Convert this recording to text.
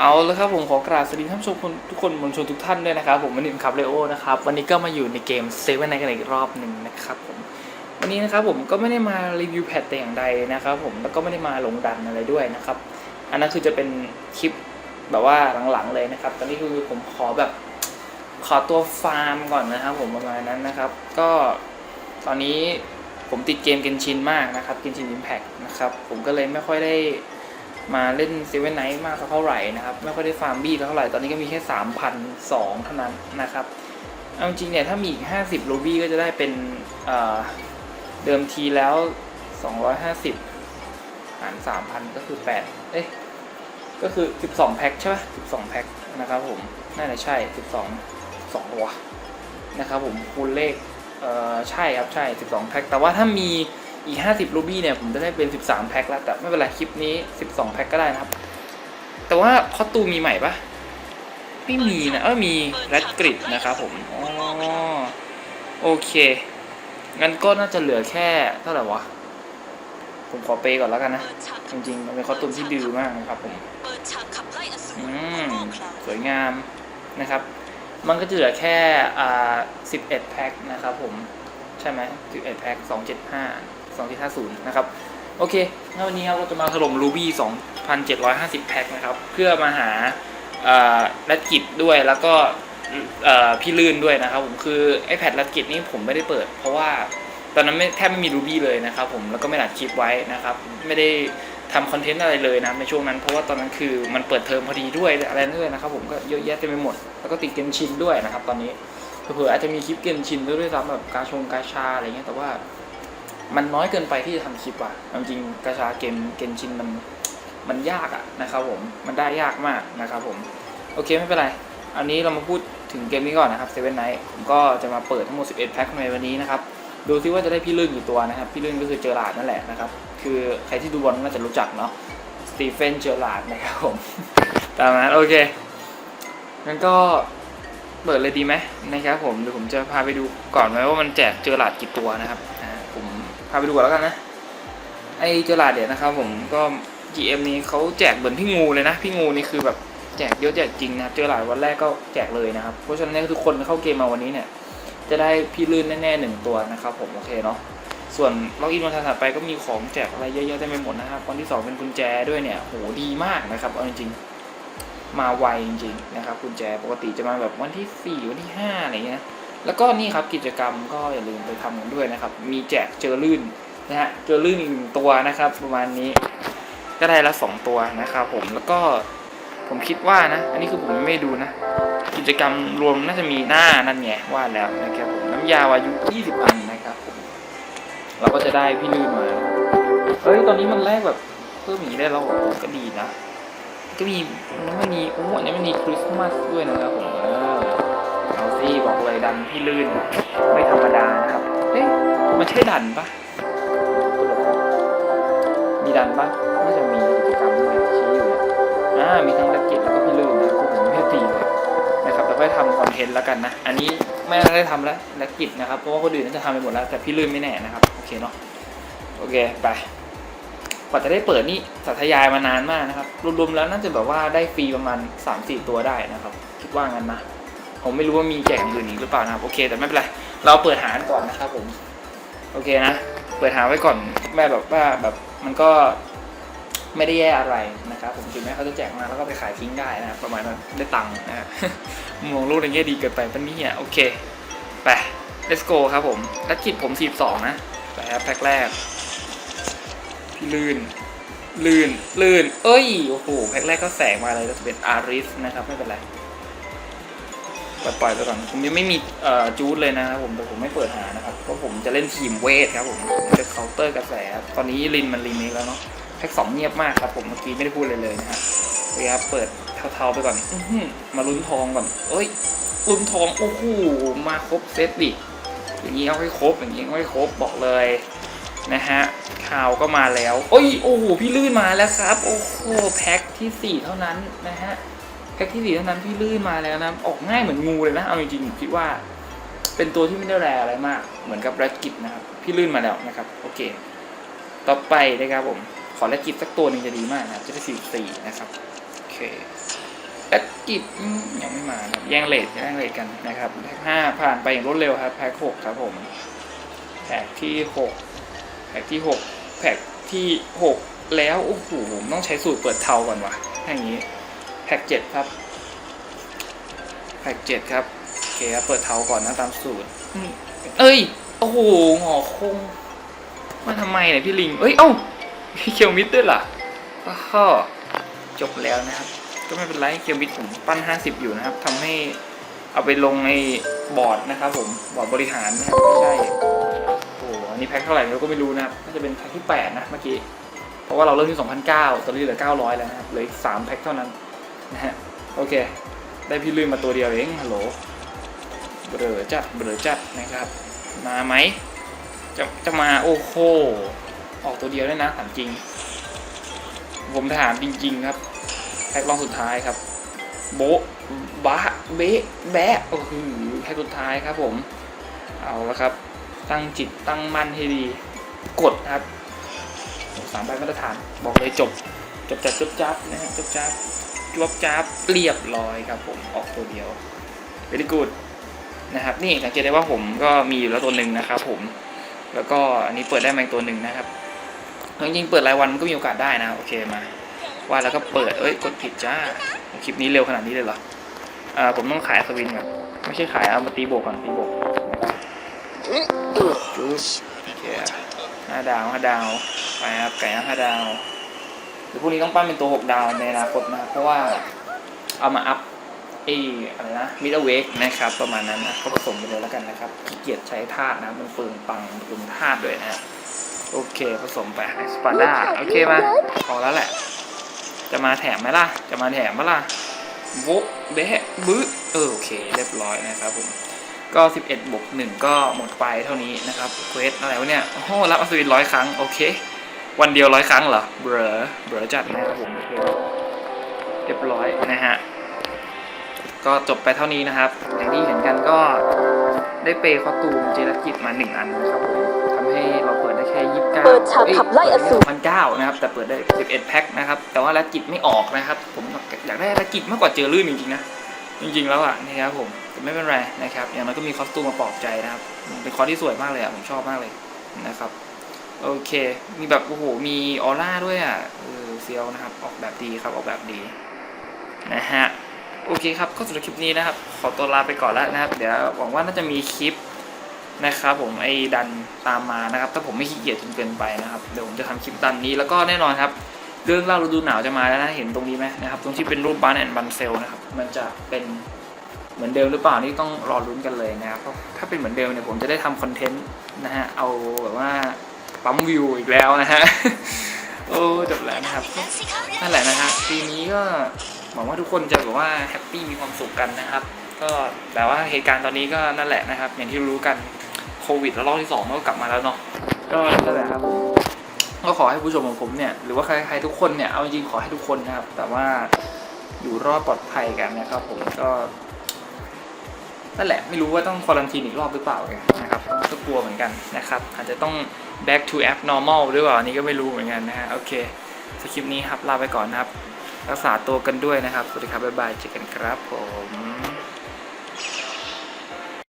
เอาแล้วครับผมขอกราบสวัสดีท่านผู้ชมทุกคนมวลชนทุกท่านด้วยนะครับผมวันนี้ผมครับเลโอนะครับวันนี้ก็มาอยู่ในเกมเซเว่นไนกันอีกรอบหนึ่งนะครับผมวันนี้นะครับผมก็ไม่ได้มารีวิวแพทแต่อย่างใดนะครับผมแล้วก็ไม่ได้มาลงดันอะไรด้วยนะครับอันนั้นคือจะเป็นคลิปแบบว่าหลังๆเลยนะครับ ตอนนี้คือผมขอแบบขอตัวฟาร์มก่อนนะครับ ผมประมาณนั้นนะครับ ก็ตอนนี้ผมติดเกมเกนชินมากนะครับเกนชินอิมแพคนะครับผมก็เลยไม่ค่อยได้ มาเล่นเซเว่นไนท์มากสักเท่าไหร่นะครับไม่ค่อยได้ฟาร์มบี้เท่าไหร่ตอนนี้ก็มีแค่สามพันสองเท่านั้นนะครับเอาจริงเนี่ยถ้ามีอีกห้าสิบโรบี้ก็จะได้เป็นเเดิมทีแล้วสองร้อยห้าสิบหารสามพันก็คือแปดเอ๊ะก็คือสิบสองแพ็คใช่ไหมสิบสองแพ็คนะครับผม น่าจะใช่สิบสองสองวนะครับผมคูณเลข เอ่อ ใช่ครับ ใช่สิบสองแพ็คแต่ว่าถ้ามี อีก 50รูบี้เนี่ยผมจะได้เป็น 13 แพ็คแล้วแต่ไม่เป็นไรคลิปนี้ 12 แพ็คก็ได้นะครับ แต่ว่าคอตูมีใหม่ปะไม่มีนะเออมีแรดกริดนะครับผมอ๋อโอเค งั้นก็น่าจะเหลือแค่เท่าไหร่วะ ผมขอเปย์ก่อนแล้วกันนะ จริงๆ มันเป็นคอตูมที่ดื้อมากนะครับผมอืมสวยงามนะครับ มันก็จะเหลือแค่อ่า11 แพ็คนะครับผมใช่ไหม11แพ็ค275 2750 นะครับ โอเคงั้นวันนี้ครับเราจะมาถล่ม Ruby 2,750 แพ็คนะครับ เพื่อมาหาแรดกิจด้วยแล้วก็พี่ลื่นด้วยนะครับผมคือไอแพดแรดกิจนี่ผมไม่ได้เปิด เพราะว่าตอนนั้นไม่แทบไม่มี Ruby เลยนะครับผมแล้วก็ไม่อัดคลิปไว้นะครับ ไม่ได้ทำคอนเทนต์อะไรเลยนะในช่วงนั้นเพราะว่าตอนนั้นคือมันเปิดเทอมพอดีด้วยอะไรด้วยนะครับผมก็เยอะแยะเต็มไปหมด แล้วก็ติดเกมชินด้วยนะครับ ตอนนี้เผื่ออาจจะมีคลิปเกมชินด้วยซ้ำแบบกาชงกาชาอะไรเงี้ยแต่ว่า มันน้อยเกินไปที่จะทำคลิปอะจริงๆกระชาเกมเกมชินมันมันยากอะนะครับผมมันได้ยากมากนะครับผมโอเคไม่เป็นไร อันนี้เรามาพูดถึงเกมนี้ก่อนนะครับเซเว่นไนท์ผมก็จะมาเปิดทั้งหมด 11 แพ็คในวันนี้นะครับดูซิว่าจะได้พี่ลื่นกี่ตัวนะครับ พี่ลื่นก็คือเจอราดนั่นแหละนะครับ คือใครที่ดูบอลน่าจะรู้จักเนาะสตีเฟนเจอราดนะครับผม ตามนั้นโอเคงั้นก็เปิดเลยดีไหมนะครับผมเดี๋ยวผมจะพาไปดูก่อนไหมว่ามันแจกเจอราดกี่ตัวนะครับ พาไปดูก่อนแล้วกันนะ ไอเจอราดเนี่ยนะครับผมก็ GM นี้เขาแจกเหมือนพี่งูเลยนะ พี่งูนี่คือแบบแจกเยอะแจกจริงนะเจอราดวันแรกก็แจกเลยนะครับ เพราะฉะนั้นทุกคนเข้าเกมมาวันนี้เนี่ย จะได้พี่ลื่นแน่ๆหนึ่งตัวนะครับผมโอเคเนาะส่วนล็อกอินวันถัดไปก็มีของแจกอะไรเยอะๆเต็มไปหมดนะครับวันที่สองเป็นกุญแจด้วยเนี่ยโหดีมากนะครับเอาจริงๆมาไวจริงๆนะครับกุญแจปกติจะมาแบบวันที่สี่วันที่ห้าอะไรเงี้ย แล้วก็นี่ครับกิจกรรมก็อย่าลืมไปทำกันด้วยนะครับ มีแจกเจอลื่นนะฮะเจอลื่นอีกตัวนะครับ ประมาณนี้ก็ได้ละสองตัวนะครับผมแล้วก็ผมคิดว่านะ อันนี้คือผมไม่ดูนะ กิจกรรมรวมน่าจะมีหน้านั่นไงว่าแล้วนะครับผมน้ำยาวายุ 20 อันนะครับผมเราก็จะได้พี่ลื่นมาเฮ้ยตอนนี้มันแลกแบบเพิ่มอย่างนี้ได้แล้วก็ดีนะ ก็มีมันม่มีโอ้อันนี้มันมีคริสต์มาสด้วยนะครับผม เออเอาสิบอกเลยดันพี่ลื่น ไม่ธรรมดานะครับ เอ๊ะมันใช่ดันปะมีดันปะน่าจะมีกิจกรรมด้วยชี้อยู่เนี่ยอ่ามีทั้งแร็กเก็ตแล้วก็พี่ลื่นนะพวกผมไม่ตีเลยนะครับแต่ค่อยทำคอนเทนต์แล้วกันนะ อันนี้ไม่ได้ทำแล้วและกิจนะครับ เพราะว่าคนอื่นน่าจะทำไปหมดแล้ว แต่พี่ลื่นไม่แน่นะครับ โอเคเนาะ โอเคไปกว่าจะได้เปิดนี่สัทยายมานานมากนะครับ รวมๆแล้วน่าจะแบบว่าได้ฟรีประมาณ 3-4 ตัวได้นะครับ คิดว่างั้นนะ ผมไม่รู้ว่ามีแจกอย่างอื่นอีกหรือเปล่านะครับโอเคแต่ไม่เป็นไรเราเปิดหาก่อนนะครับผมโอเคนะ เปิดหาไว้ก่อนแม่แบบว่าแบบมันก็ไม่ได้แย่อะไรนะครับผมถึงแม้เขาจะแจกมาแล้วก็ไปขายทิ้งได้นะครับประมาณนั้นได้ตังค์นะฮะมองโลกในแง่ดีเกินไปปะเนี่ยโอเคไป let's go ครับผมลักกิจผม 42 นะไปครับแพ็คแรกพี่ลื่น ลื่น ลื่น เอ้ย โอ้โห แพ็คแรกก็แสงมาเลยจะเป็นอาริสนะครับ ไม่เป็นไร ปล่อยปไปก่อนผมยังไม่มีจูดเลยนะครับผมแต่ผมไม่เปิดหานะครับเพราะผมจะเล่นทีมเวทครับผมจะเคาน์เตอร์กระแส ตอนนี้ลินมันรีเมคแล้วเนาะแพ็คสองเงียบมากครับผมเมื่อกี้ไม่ได้พูดเลยเลยนะฮะโอเคครับเปิดเทาๆไปก่อนอมาลุ้นทองก่อนเอ้ยลุ้นทองโอ้โหมาครบเซตดิอย่างนี้เอาให้ครบอย่างนี้เอาให้ครบบอกเลยนะฮะข่าวก็มาแล้ว โอ้ยโอ้โหพี่ลื่นมาแล้วครับ โอ้โหแพ็คที่สี่เท่านั้นนะฮะ แพ็คที่สี่เท่านั้นพี่ลื่นมาแล้วนะออกง่ายเหมือนงูเลยนะเอาจริงๆผมคิดว่า เป็นตัวที่ไม่ได้แรงอะไรมาก เหมือนกับแรดกิจนะครับพี่ลื่นมาแล้วนะครับโอเค ต่อไปนะครับผมขอแรดกิจสักตัวหนึ่งจะดีมากนะครับจะได้สี่สี่นะครับโอเคแอดกิจยังไม่มาครับแย่งเลทแย่งเลทกันนะครับแพ็คห้าผ่านไปอย่างรวดเร็วครับแพ็คหกครับผมแพ็คที่หกแพ็คที่หกแพ็คที่หกแล้วโอ้โหผมต้องใช้สูตรเปิดเทาก่อนวะอย่างนี้ แพ็คเจ็ดครับ แพ็คเจ็ดครับ โอเคครับ เปิดเทาก่อนนะตามสูตร เอ้ย โอ้โหหอคง มาทำไมเนี่ยพี่ลิง เอ้ย เอ้าเคียวมิดด้วยล่ะก็จบแล้วนะครับ ก็ไม่เป็นไรเคียวมิดผมปั้น50อยู่นะครับทำให้เอาไปลงในบอร์ดนะครับผม บอร์ดบริหารนะครับ ไม่ใช่ โอ้โหอันนี้แพ็คเท่าไหร่เราก็ไม่รู้นะครับน่าจะเป็นแพ็คที่8นะเมื่อกี้ เพราะว่าเราเริ่มที่2,009ตอนนี้เหลือ900แล้วนะครับ เหลืออีก3แพ็คเท่านั้น นะฮะโอเค ได้พี่ลืมมาตัวเดียวเองฮัลโหลเบลอจัดเบลอจัดนะครับ มาไหมจะจะมาโอ้โหออกตัวเดียวได้นะถามจริง ผมถามจริง ๆ ครับแพ็ครองสุดท้ายครับ โบ๊ะบะเบะแบะโอ้โหแพ็คสุดท้ายครับผม เอาละครับ ตั้งจิตตั้งมั่นให้ดี กดครับสามใบมาตรฐานบอกเลยจบจบจัดจบจับนะฮะจบจับ จวบจับเรียบร้อยครับผมออกตัวเดียว very good นะครับนี่สังเกตได้ว่าผมก็มีอยู่แล้วตัวหนึ่งนะครับผมแล้วก็อันนี้เปิดได้มาอีกตัวหนึ่งนะครับจริงๆเปิดรายวันก็มีโอกาสได้นะโอเคมาว่าแล้วก็เปิดเอ้ยกดผิดจ้าคลิปนี้เร็วขนาดนี้เลยเหรออ่าผมต้องขายสวินก่อนไม่ใช่ขายเอามาตีโบกก่อนตีโบกจุ๊บโอเคห้าดาวห้าดาวไปครับไก่ย่างห้าดาว เดี๋ยวพรุ่งนี้ต้องปั้นเป็นตัวหกดาวในอนาคตนะครับเพราะว่าเอามาอัพไอ้อะไรนะมิดเดิลเวกนะครับ ประมาณนั้นนะก็ผสมไปเลยแล้วกันนะครับขี้เกียจใช้ธาตุนะมันเฟืองปังเฟืองธาตุด้วยนะโอเคผสมไปสปาด้าโอเคมาพอแล้วแหละ จะมาแถมไหมล่ะ จะมาแถมไหมล่ะโวเบะบึ้เออโอเค เรียบร้อยนะครับผมก็ 11บวก1ก็หมดไปเท่านี้นะครับเควสอะไรวะเนี่ยโอ้โหรับอัศวินร้อยครั้ง โอเค วันเดียวร้อยครั้งเหรอ เบรอเบรอจัดนะครับผมโอเคเรียบร้อยนะฮะ ก็จบไปเท่านี้นะครับ อย่างที่เห็นกันก็ได้เปย์คอสตูมเจรกิจมาหนึ่งอันนะครับผมทำให้เราเปิดได้แค่ยี่สิบเก้าเปิดฉากขับไล่อสูรพันเก้านะครับ แต่เปิดได้สิบเอ็ดแพ็คนะครับ แต่ว่าละกิจไม่ออกนะครับ ผมอยากได้ละกิจมากกว่าเจอลื่นจริงๆนะจริงๆแล้วอะนี่ครับผมแต่ไม่เป็นไรนะครับ อย่างน้อยก็มีคอสตูมมาปลอบใจนะครับ เป็นคอสที่สวยมากเลยอะผมชอบมากเลยนะครับ โอเค มีแบบโอ้โห มีออร่าด้วยอะเออเซียวนะครับ ออกแบบดีครับ ออกแบบดี นะฮะ โอเคครับ ก็สำหรับคลิปนี้นะครับ ขอตัวลาไปก่อนแล้วนะครับ เดี๋ยวหวังว่าน่าจะมีคลิปนะครับผมไอ้ดันตามมานะครับ ถ้าผมไม่ขี้เกียจจนเกินไปนะครับ เดี๋ยวผมจะทำคลิปดันนี้ แล้วก็แน่นอนครับ เรื่องเล่าฤดูหนาวจะมาแล้วนะ เห็นตรงนี้ไหมนะครับ ตรงที่เป็นรูปบ้านแอนบันเซลนะครับ มันจะเป็นเหมือนเดิมหรือเปล่านี่ต้องรอลุ้นกันเลยนะครับเพราะถ้าเป็นเหมือนเดิมเนี่ยผมจะได้ทำคอนเทนต์นะฮะ เอาแบบว่า ปั๊มวิวอีกแล้วนะฮะ โอ้จบแล้วนะครับ นั่นแหละนะฮะปีนี้ก็หวังว่าทุกคนจะแบบว่าแฮปปี้มีความสุขกันนะครับ ก็แต่ว่าเหตุการณ์ตอนนี้ก็นั่นแหละนะครับ อย่างที่รู้กันโควิดระลอกที่สองมันก็กลับมาแล้วเนาะก็นั่นแหละครับก็ขอให้ผู้ชมของผมเนี่ยหรือว่าใครใครทุกคนเนี่ยเอาจริงๆขอให้ทุกคนนะครับ แต่ว่าอยู่รอดปลอดภัยกันนะครับผมก็ นั่นแหละไม่รู้ว่าต้องควอลันทีนอีกรอบหรือเปล่าไงนะครับก็กลัวเหมือนกันนะครับ อาจจะต้อง back to app normal หรือเปล่าอันนี้ก็ไม่รู้เหมือนกันนะฮะโอเคสคลิปนี้ครับลาไปก่อนนะครับ รักษาตัวกันด้วยนะครับ สวัสดีครับ บ๊ายบายเจอกันครับผม